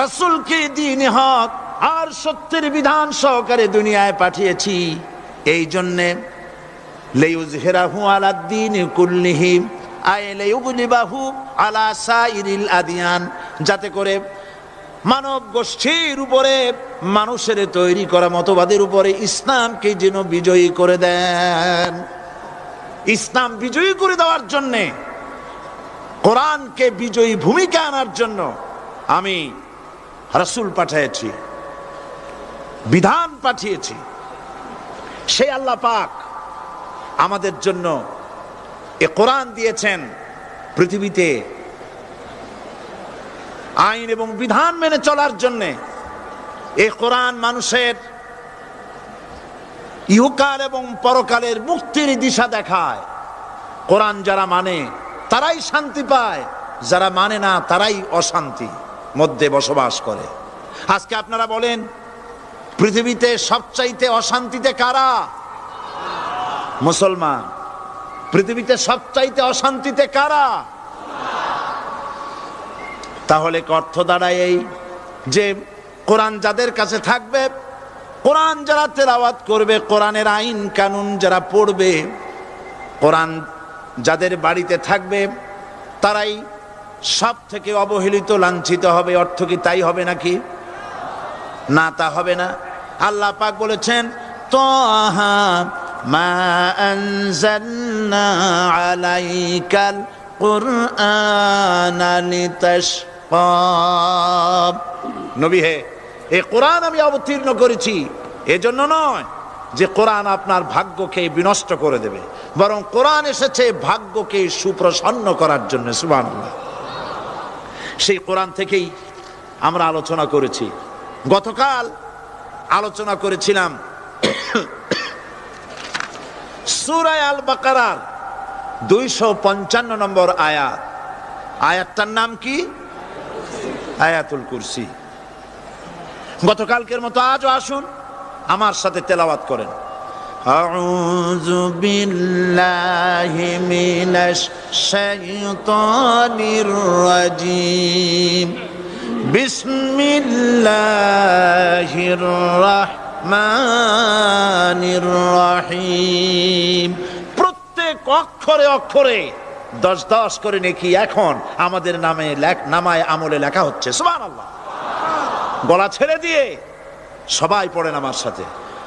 রাসূলকে দিন হক আর সত্যের বিধান সহকারে দুনিয়ায় পাঠিয়েছি। এই জন্যে লেয়ুজহিরাহু আলাদ্দিন কুল্লিহি, আয় লেয়ুগলিবাহু আলা সাইরিল আদিয়ান, যাতে করে মানব গোষ্ঠীর উপরে, মানুষের তৈরি করা মতবাদের উপরে ইসলামকে যেন বিজয়ী করে দেন। ইসলাম বিজয়ী করে দেওয়ার জন্যে, কোরআনকে বিজয়ী ভূমিকা আনার জন্য আমি রসুল পাঠিয়েছি, বিধান পাঠিয়েছি। সেই আল্লাহ পাক আমাদের জন্য এ কোরআন দিয়েছেন পৃথিবীতে আইন এবং বিধান মেনে চলার জন্যে। এ কোরআন মানুষের ইহকাল এবং পরকালের মুক্তির দিশা দেখায়। কোরআন যারা মানে তারাই শান্তি পায়, যারা মানে না, তারাই অশান্তি। মধ্যে বসবাস করে। আজকে আপনারা বলেন, পৃথিবীতে সবচাইতে অশান্তিতে কারা? মুসলমান। পৃথিবীতে সবচাইতে অশান্তিতে কারা? তাহলে অর্থ দাঁড়ায় এই যে, কোরআন যাদের কাছে থাকবে, কোরআন যারা তেলাওয়াত করবে, কোরআনের আইন কানুন যারা পড়বে, কোরআন যাদের বাড়িতে থাকবে, তারাই সব থেকে অবহেলিত, লাঞ্ছিত হবে, অর্থ কি তাই হবে নাকি? না, তা হবে না। আল্লাহ পাক বলেছেন, তোহা মা আনজালনা আলাইকাল কুরআনা লিতাশকা। নবী হে এই কোরআন আমি অবতীর্ণ করেছি। এজন্য নয় যে কোরআন আপনার ভাগ্যকে বিনষ্ট করে দেবে, বরং কোরআন এসেছে ভাগ্যকে সুপ্রসন্ন করার জন্য, সুবহানাল্লাহ। সেই কোরআন থেকেই আমরা আলোচনা করেছি। গতকাল আলোচনা করেছিলাম সুরায় আল বাকারার দুইশো পঞ্চান্ন নম্বর আয়াত। আয়াতটার নাম কি? আয়াতুল কুরসি। গতকালকের মতো আজও আসুন, আমার সাথে তেলাওয়াত করেন। أعوذ بالله من الشيطان الرجيم بسم الله الرحمن الرحيم প্রত্যেক অক্ষরে অক্ষরে দশ দশ করে নাকি এখন আমাদের নামে লেখ- নামায় আমলে লেখা হচ্ছে সুবহানাল্লাহ গলা ছেড়ে দিয়ে সবাই পড়েন আমার সাথে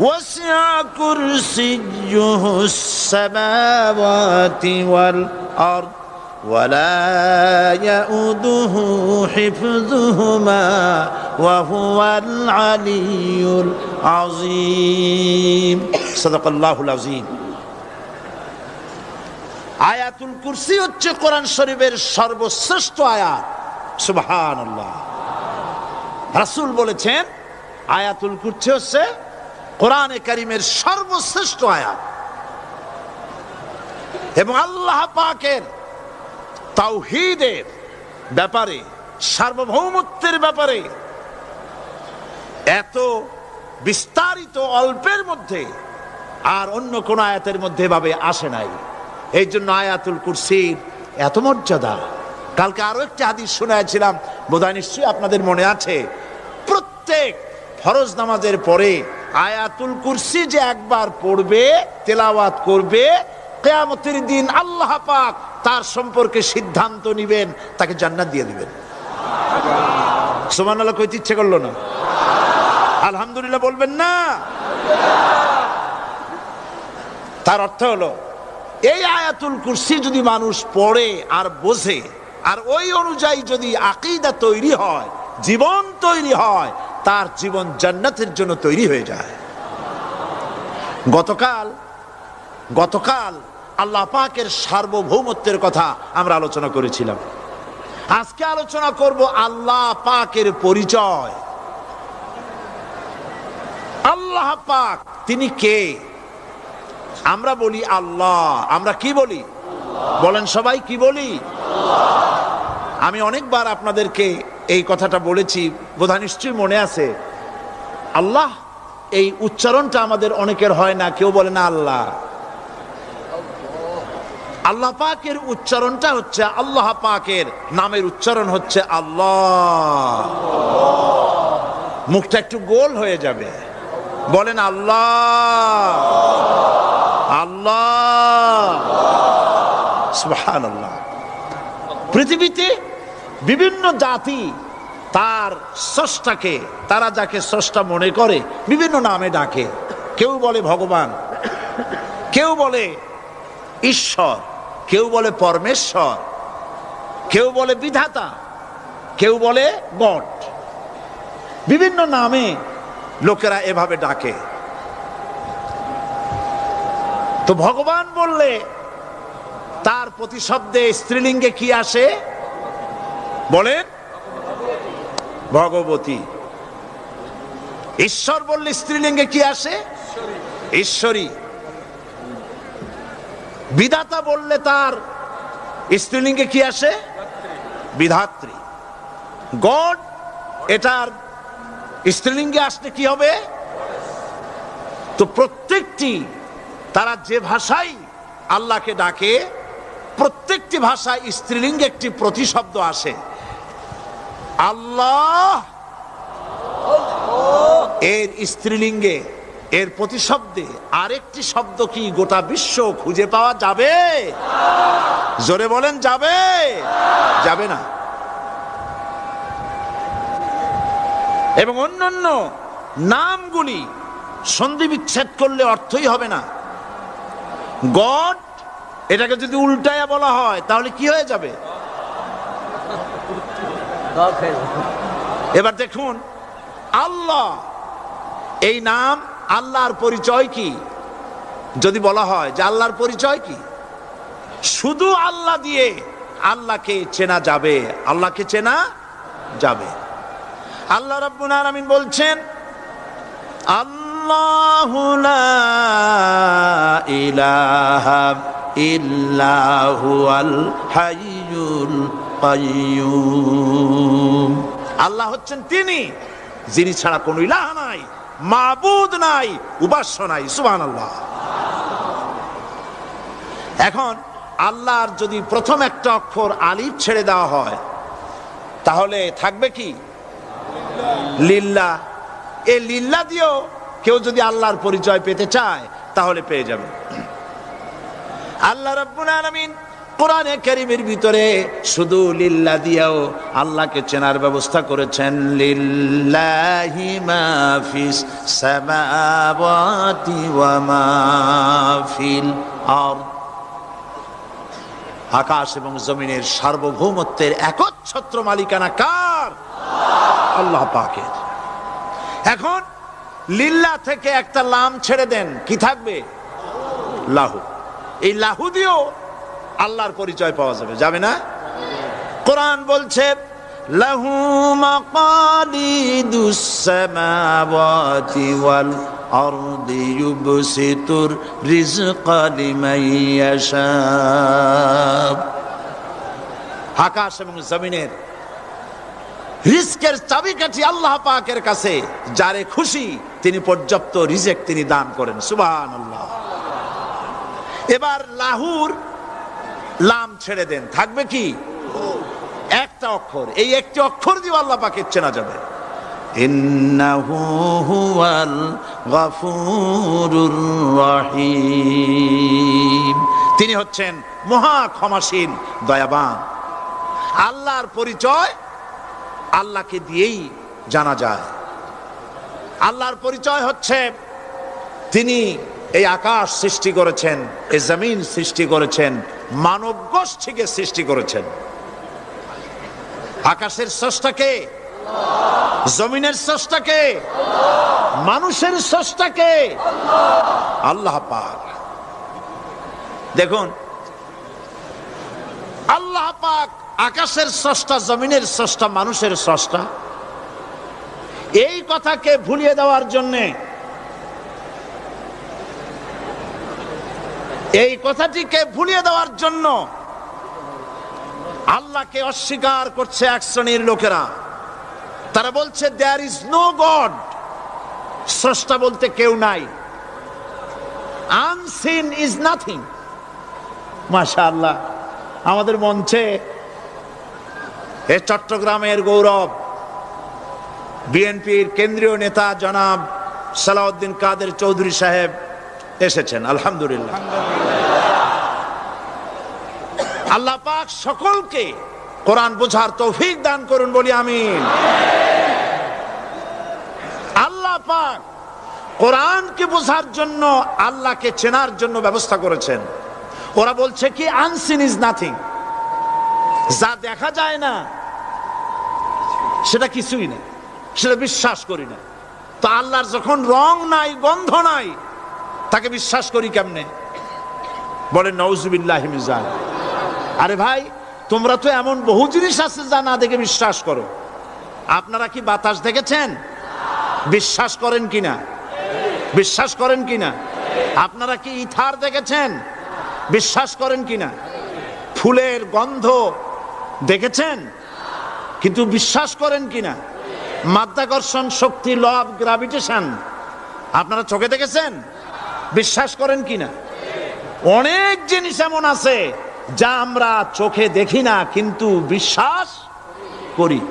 وسع كرسيه السماوات والأرض ولا يؤده حفظهما وهو العلي العظيم صدق الله العظيم আয়াতুল কুরসি হচ্ছে কোরআন শরীফের সর্বশ্রেষ্ঠ আয়াত সুবহান রাসূল বলেছেন আয়াতুল কুরসি হচ্ছে কোরআনে কারিমের সর্বশ্রেষ্ঠ আয়াত। এবং আল্লাহ পাকের তাওহীদের ব্যাপারে, সার্বভৌমত্বের ব্যাপারে এত বিস্তারিত অল্পের মধ্যে আর অন্য কোন আয়াতের মধ্যে ভাবে আসে নাই। এই জন্য আয়াতুল কুরসির এত মর্যাদা। কালকে আরও একটি হাদিস শোনাইছিলাম, বোধহয় নিশ্চয়ই আপনাদের মনে আছে। প্রত্যেক ফরজ নামাজের পরে আয়াতুল কুরসি যে একবার পড়বে, তেলাওয়াত করবে, কেয়ামতের দিন আল্লাহ পাক তার সম্পর্কে সিদ্ধান্ত নিবেন, তাকে জান্নাত দিয়ে দিবেন। সোমান আল্লাহ কইতে ইচ্ছে করল না? আলহামদুলিল্লাহ বলবেন না। তার অর্থ হলো, এই আয়াতুল কুরসি যদি মানুষ পড়ে আর বোঝে, আর ওই অনুযায়ী যদি আকিদা তৈরি হয়, জীবন তৈরি হয় তার জীবন জান্নাতের জন্য তৈরি হয়ে যায়। গতকাল গতকাল আল্লাহ পাকের সার্বভৌমত্বের কথা আমরা আলোচনা করেছিলাম। আজকে আলোচনা করব আল্লাহ পাকের পরিচয়। আল্লাহ পাক, তিনি কে? আমরা বলি আল্লাহ। আমরা কি বলি? বলেন সবাই কি বলি? আমি অনেকবার আপনাদেরকে এই কথাটা বলেছি, বোধহয় নিশ্চয়ই মনে আছে। আল্লাহ, এই উচ্চারণটা আমাদের অনেকের হয় না, কেউ বলে না আল্লাহ। আল্লাহ পাকের উচ্চারণটা হচ্ছে আল্লাহ পাকের, নামের উচ্চারণ হচ্ছে আল্লাহ। মুখটা একটু গোল হয়ে যাবে। বলেন আল্লাহ। আল্লাহ। সুবহানাল্লাহ। পৃথিবীতে বিভিন্ন জাতি তার স্রষ্টাকে, তারা যাকে স্রষ্টা মনে করে, বিভিন্ন নামে ডাকে। কেউ বলে ভগবান, কেউ বলে ঈশ্বর, কেউ বলে পরমেশ্বর, কেউ বলে বিধাতা, কেউ বলে গড। বিভিন্ন নামে লোকেরা এভাবে ডাকে। তো ভগবান বললে তার প্রতিশব্দে স্ত্রীলিঙ্গে কি আসে? বলেন? ভগবতী। ঈশ্বর বললে স্ত্রীলিঙ্গে কি আসে? ঈশ্বরী। বিধাতা বললে তার স্ত্রীলিঙ্গে কি আসে? বিধাত্রী। গড, এটার স্ত্রীলিঙ্গে আসলে কি হবে? তো প্রত্যেকটি, তারা যে ভাষাই আল্লাহকে ডাকে, প্রত্যেকটি ভাষায় স্ত্রীলিঙ্গে একটি প্রতিশব্দ আসে। আল্লাহ। এর স্ত্রীলিঙ্গে, এর প্রতিশব্দে আরেকটি শব্দ কি গোটা বিশ্ব খুঁজে পাওয়া যাবে? জোরে বলেন, যাবে? যাবে না। এবং অন্যান্য নামগুলি সন্ধি বিচ্ছেদ করলে অর্থই হবে না। গড এটাকে যদি উল্টায়া বলা হয়, তাহলে কি হয়ে যাবে? এবার দেখুন, আল্লাহ, এই নাম আল্লাহর পরিচয় কি? যদি বলা হয় যে আল্লাহর পরিচয় কি? শুধু আল্লাহ দিয়ে আল্লাহকে চেনা যাবে, আল্লাহকে চেনা যাবে। আল্লাহ রাব্বুল আলামিন বলছেন, আল্লাহ লা ইলাহা ইল্লাহু আল হাইয়ুল কাইয়ুম আল্লাহ হচ্ছেন তিনি, যিনি ছাড়া কোনো ইলাহ নাই, মাবুদ নাই, উপাস্য নাই, সুবহানাল্লাহ। এখন আল্লাহর যদি প্রথম একটা অক্ষর আলিফ ছেড়ে দেওয়া হয়, তাহলে থাকবে কি? লিল্লা। এ লিল্লা দিয়েও কেউ যদি আল্লাহর পরিচয় পেতে চায়, তাহলে পেয়ে যাবে। আল্লাহ রাব্বুল আলামিন কোরআনে কারীমের ভিতরে শুধু লিল্লা দিয়েও আল্লাহকে চেনার ব্যবস্থা করেছেন, লিল্লাহি মা ফিস সামাওয়াতি ওয়া মা ফিল আরদ। আকাশ এবং জমিনের সার্বভৌমত্বের একচ্ছত্র মালিকানা কার? আল্লাহ পাকের। এখন লিল্লা থেকে একটা লাম ছেড়ে দেন, কি থাকবে? লাহু। এই লাহু দিয়েও আল্লাহর পরিচয় পাওয়া যাবে। যাবে না? কোরআন বলছে, লাহু আকাশ এবং জমিনের রিস্কের চাবিকাঠি আল্লাহ পাকের কাছে, যারে খুশি তিনি পর্যাপ্ত রিজেক তিনি দান করেন। আল্লাহ এবার লাহুর লাম ছেড়ে দেন। থাকবে কি? একটা অক্ষর। এই একটি অক্ষর দিয়ে আল্লাহ পাকে চেনা যাবে। তিনি হচ্ছেন মহা ক্ষমাশীল, দয়াবান। আল্লাহর পরিচয় আল্লাহকে দিয়েই জানা যায়। আল্লাহর পরিচয় হচ্ছে তিনি এই আকাশ সৃষ্টি করেছেন, এই জমিন সৃষ্টি করেছেন মানব গোষ্ঠীকে সৃষ্টি করেছেন। আকাশের স্রষ্টাকে জমিনের স্রষ্টাকে মানুষের স্রষ্টাকে আল্লাহ পাক। দেখুন, আল্লাহ পাক আকাশের স্রষ্টা, জমিনের স্রষ্টা, মানুষের স্রষ্টা। এই কথাকে ভুলিয়ে দেওয়ার জন্যে এই কথাটিকে ভুলিয়ে দেওয়ার জন্য আল্লাহকে অস্বীকার করছে এক শ্রেণির লোকেরা। তারা বলছে দেয়ার ইজ নো গড স্রষ্টা বলতে কেউ নাই। আনসিন ইজ নাথিং মাশা আল্লাহ আমাদের মঞ্চে এ চট্টগ্রামের গৌরব, বিএনপির কেন্দ্রীয় নেতা জনাব সালাউদ্দিন কাদের চৌধুরী সাহেব এসেছেন, আলহামদুলিল্লাহ। আল্লাহ পাক সকলকে কোরআন বোঝার তৌফিক দান করুন, বলি আমিন। আল্লাহ পাক কোরআনকে বোঝার জন্য, আল্লাহকে চেনার জন্য ব্যবস্থা করেছেন। ওরা বলছে কি আনসিন ইজ নাথিং যা দেখা যায় না, সেটা কিছুই না সেটা বিশ্বাস করি না। তো আল্লাহর যখন রং নাই, গন্ধ নাই তাকে বিশ্বাস করি কেমনে? বলে নওজুবিল্লাহ মিজান আরে ভাই, তোমরা তো এমন বহু জিনিস আছে যা না দেখে বিশ্বাস করো। আপনারা কি বাতাস দেখেছেন? বিশ্বাস করেন কিনা? বিশ্বাস করেন কিনা? আপনারা কি ইথার দেখেছেন? বিশ্বাস করেন কিনা? ফুলের গন্ধ দেখেছেন? কিন্তু বিশ্বাস করেন কিনা? মাধ্যাকর্ষণ, শক্তি, লব, গ্রাভিটেশন, আপনারা চোখে দেখেছেন? বিশ্বাস করেন কিনা? অনেক জিনিস এমন আছে যা আমরা চোখে দেখি না, কিন্তু বিশ্বাস করি।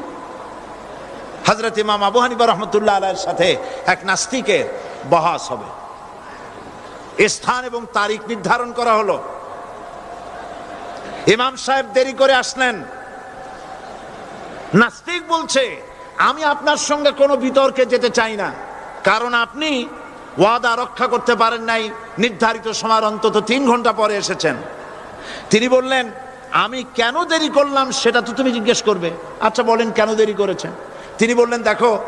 হজরত ইমাম আবু হানিবা রহমতুল্লাহ আলাইয়ের সাথে এক নাস্তিকের বহাস হবে। স্থান এবং তারিখ নির্ধারণ করা হলো। ইমাম সাহেব দেরি করে আসলেন। নাস্তিক বলছে, আমি আপনার সঙ্গে কোনো বিতর্কে যেতে চাই না। কারণ আপনি ওয়াদা রক্ষা করতে পারেন নাই। নির্ধারিত সময়ের অন্তত তিন ঘণ্টা পরে এসেছেন। তিনি বললেন, আমি কেন দেরি করলাম সেটা তো তুমি জিজ্ঞেস করবে। আচ্ছা বলেন কেন দেরি করেছেন? তিনি বললেন, দেখো,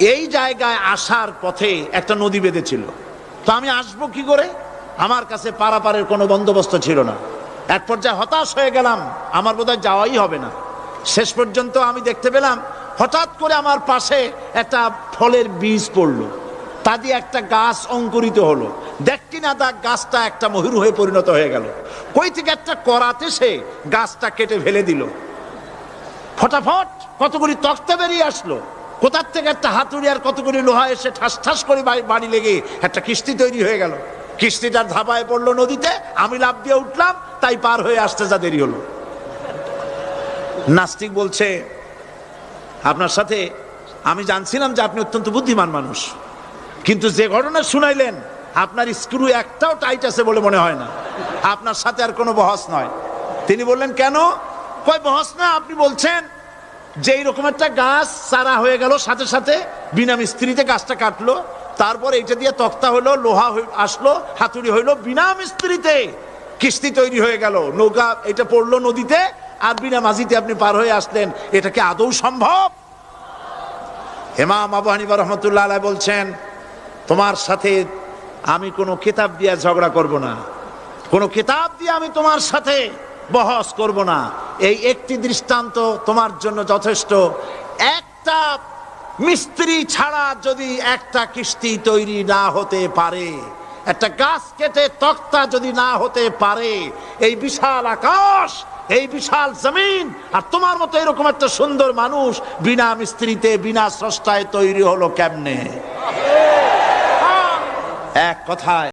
এই জায়গায় আসার পথে একটা নদী বেঁধেছিল। তো আমি আসব কি করে? আমার কাছে পারাপারের কোনো বন্দোবস্ত ছিল না। এক পর্যায়ে হতাশ হয়ে গেলাম। আমার বোধহয় যাওয়াই হবে না। শেষ পর্যন্ত আমি দেখতে পেলাম, হঠাৎ করে আমার পাশে একটা ফলের বীজ পড়ল। তা দিয়ে একটা গাছ অঙ্কুরিত হলো। দেখি না তা গাছটা একটা ময়ূর হয়ে পরিণত হয়ে গেল। কই থেকে একটা করাতে সে গাছটা কেটে ফেলে দিল। ফটাফট কতগুলি তক্তা বেরিয়ে আসলো। কোথার থেকে একটা হাতুড়ি আর কতগুলি লোহা এসে ঠাস ঠাস করে বাড়ি- লেগে একটা কিস্তি তৈরি হয়ে গেল। কিস্তিটার ধাবায় পড়ল নদীতে, আমি লাভ দিয়ে উঠলাম, তাই পার হয়ে আসতে যা দেরি হলো। নাস্তিক বলছে, আপনার সাথে আমি জানছিলাম যে আপনি অত্যন্ত বুদ্ধিমান মানুষ। কিন্তু যে ঘটনা শুনাইলেন, আপনার স্ক্রু একটাও টাইট আছে বলে মনে হয় না। আপনার সাথে আর কোনো বহস নয়। তিনি বললেন, কেন? কয়, বহস না, আপনি বলছেন যে এইরকম একটা গাছ চারা হয়ে গেল, সাথে সাথে বিনা মিস্ত্রিতে গাছটা কাটলো, তারপর এইটা দিয়ে তক্তা হলো লোহা আসলো, হাতুড়ি হইল, বিনা মিস্ত্রিতে কিস্তি তৈরি হয়ে গেল। নৌকা এটা পড়ল নদীতে আর বিনা মাঝিতে আপনি পার হয়ে আসলেন। এটা কি আদৌ সম্ভব? হেমাম আবু হানিফা রহমতুল্লাহ আলাই বলছেন তোমার সাথে আমি কোনো কিতাব দিয়ে ঝগড়া করব না। কোনো কিতাব দিয়ে আমি তোমার সাথে বহস করব না। এই একটি দৃষ্টান্ত তোমার জন্য যথেষ্ট। একটা মিস্ত্রি ছাড়া যদি একটা কিস্তি তৈরি না হতে পারে, একটা গাছ কেটে তক্তা যদি না হতে পারে, এই বিশাল আকাশ, এই বিশাল জমিন, আর তোমার মতো এরকম একটা সুন্দর মানুষ বিনা মিস্ত্রিতে, বিনা স্রষ্টায় তৈরি হলো কেমনে? এক কথায়